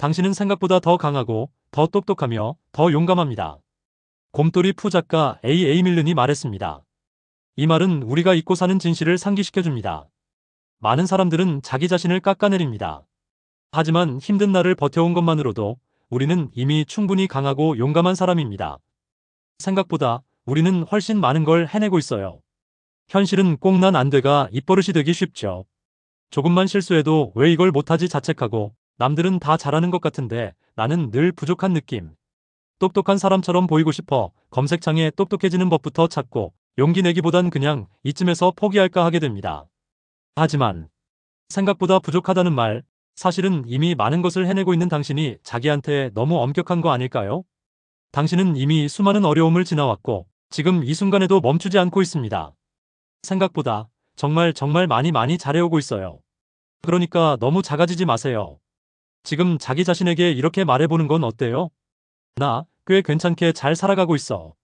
당신은 생각보다 더 강하고 더 똑똑하며 더 용감합니다. 곰돌이 푸 작가 A.A. 밀른이 말했습니다. 이 말은 우리가 잊고 사는 진실을 상기시켜줍니다. 많은 사람들은 자기 자신을 깎아내립니다. 하지만 힘든 날을 버텨온 것만으로도 우리는 이미 충분히 강하고 용감한 사람입니다. 생각보다 우리는 훨씬 많은 걸 해내고 있어요. 현실은 꼭 난 안 돼가 입버릇이 되기 쉽죠. 조금만 실수해도 왜 이걸 못하지 자책하고 남들은 다 잘하는 것 같은데 나는 늘 부족한 느낌. 똑똑한 사람처럼 보이고 싶어 검색창에 똑똑해지는 법부터 찾고 용기 내기보단 그냥 이쯤에서 포기할까 하게 됩니다. 하지만 생각보다 부족하다는 말, 사실은 이미 많은 것을 해내고 있는 당신이 자기한테 너무 엄격한 거 아닐까요? 당신은 이미 수많은 어려움을 지나왔고 지금 이 순간에도 멈추지 않고 있습니다. 생각보다 정말 정말 많이 많이 잘해오고 있어요. 그러니까 너무 작아지지 마세요. 지금 자기 자신에게 이렇게 말해보는 건 어때요? 나 꽤 괜찮게 잘 살아가고 있어.